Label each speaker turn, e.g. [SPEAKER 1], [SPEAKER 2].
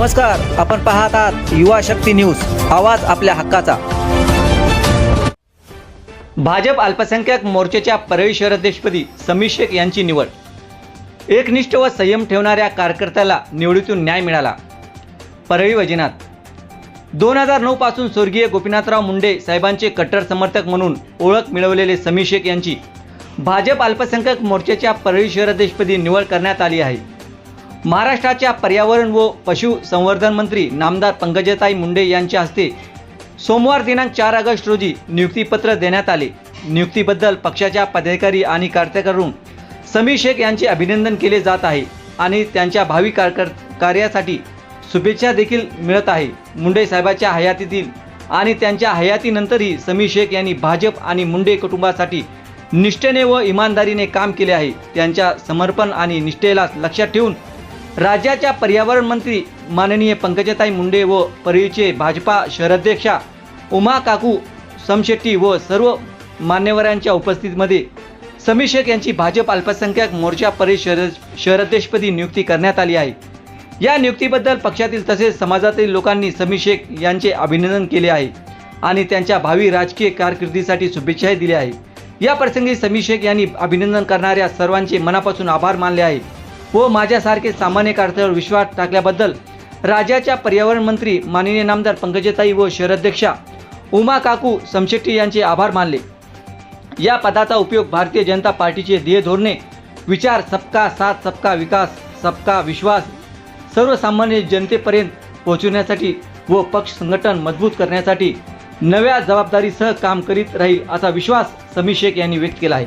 [SPEAKER 1] नमस्कार आपण पाहत आहात युवा शक्ती न्यूज आवाज आपल्या हक्काचा. भाजप अल्पसंख्याक मोर्चाच्या परळी शहराध्यक्षपदी समीर शेख यांची निवड. एकनिष्ठ व संयम ठेवणाऱ्या कार्यकर्त्याला निवडीतून न्याय मिळाला. परळी वजिनाथ दोन हजार नऊ पासून स्वर्गीय गोपीनाथराव मुंडे साहेबांचे कट्टर समर्थक म्हणून ओळख मिळवलेले समीर शेख यांची भाजप अल्पसंख्याक मोर्चाच्या परळी शहराध्यक्षपदी निवड करण्यात आली आहे. महाराष्ट्राच्या पर्यावरण व पशुसंवर्धन मंत्री नामदार पंकजाताई मुंडे यांच्या हस्ते सोमवार दिनांक चार ऑगस्ट रोजी नियुक्तीपत्र देण्यात आले. नियुक्तीबद्दल पक्षाच्या पदाधिकारी आणि कार्यकर्त्यांकडून समीर शेख यांचे अभिनंदन केले जात आहे आणि त्यांच्या भावी कारकर कार्यासाठी शुभेच्छा देखील मिळत आहे. मुंडे साहेबाच्या हयातीतील आणि त्यांच्या हयातीनंतरही समीर शेख यांनी भाजप आणि मुंडे कुटुंबासाठी निष्ठेने व इमानदारीने काम केले आहे. त्यांच्या समर्पण आणि निष्ठेला लक्षात ठेवून राज्याच्या पर्यावरण मंत्री माननीय पंकजताई मुंडे व परळीचे भाजपा शहराध्यक्षा उमा काकू समशेट्टी व सर्व मान्यवरांच्या उपस्थितीमध्ये समीक्षक यांची भाजप अल्पसंख्याक मोर्चा परळी शहर शहराध्यक्षपदी नियुक्ती करण्यात आली आहे. या नियुक्तीबद्दल पक्षातील तसेच समाजातील लोकांनी समीक्षेक यांचे अभिनंदन केले आहे आणि त्यांच्या भावी राजकीय कारकिर्दीसाठी शुभेच्छाही दिल्या आहे या प्रसंगी समीक्षेक यांनी अभिनंदन करणाऱ्या सर्वांचे मनापासून आभार मानले आहे व माझ्यासारखे सामान्य कार्यकर्त्यावर विश्वास टाकल्याबद्दल राज्याच्या पर्यावरण मंत्री माननीय नामदार पंकजताई व शहराध्यक्षा उमा काकू समशेट्टी यांचे आभार मानले. या पदाचा उपयोग भारतीय जनता पार्टीचे ध्येय धोरणे विचार सबका साथ सबका विकास सबका विश्वास सर्वसामान्य जनतेपर्यंत पोहोचवण्यासाठी व पक्ष संघटन मजबूत करण्यासाठी नव्या जबाबदारीसह काम करीत राहील असा विश्वास समी शेख यांनी व्यक्त केला आहे.